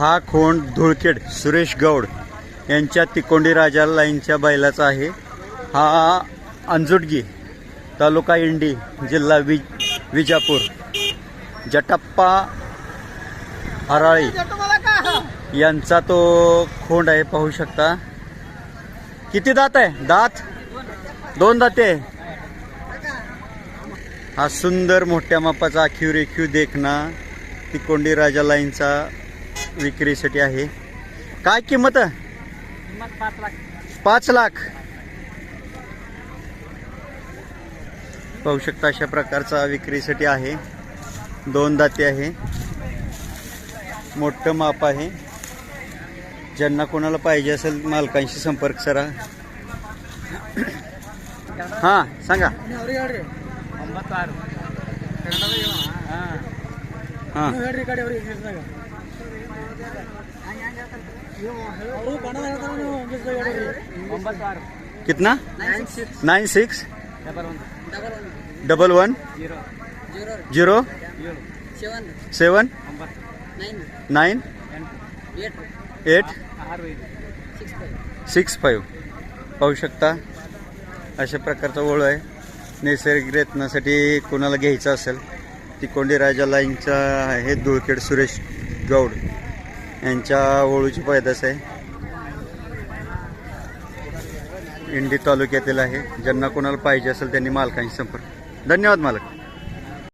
हा खोंड धुळखेड सुरेश गौड यांच्या तिकोंडी राजा लाईनच्या बैलाचा आहे. हा अंजुटगी तालुका इंडी जिल्हा वि विजापूर. जटप्पा हराळी यांचा तो खोंड आहे पाहू शकता. किती दात आहे? दात? दोन दाते. आहे. हा सुंदर मोठ्या मापाचा आखीव रेखीव देखना तिकोंडी राजा लाईनचा विक्रीसाठी आहे. काय किंमत? पाच लाख. पाहू शकता अशा प्रकारचा विक्रीसाठी आहे. दोन दाते आहे. मोठं माप आहे. ज्यांना कोणाला पाहिजे असेल मालकांशी संपर्क करा हां सांगा. हां. कितना? Nine six double one zero seven nine eight six five पाहू शकता? अशा प्रकारचा ओळ आहे. नैसर्गिक रत्नासाठी कोणाला घ्यायचं असेल ती कोंडी राजा लाईनचा आहे धुळखेड सुरेश गौड. यांच्या ओळूची पैदास आहे. इंडी तालुक्यातील आहे. ज्यांना कोणाला पाहिजे असेल त्यांनी मालकांशी संपर्क. धन्यवाद मालक.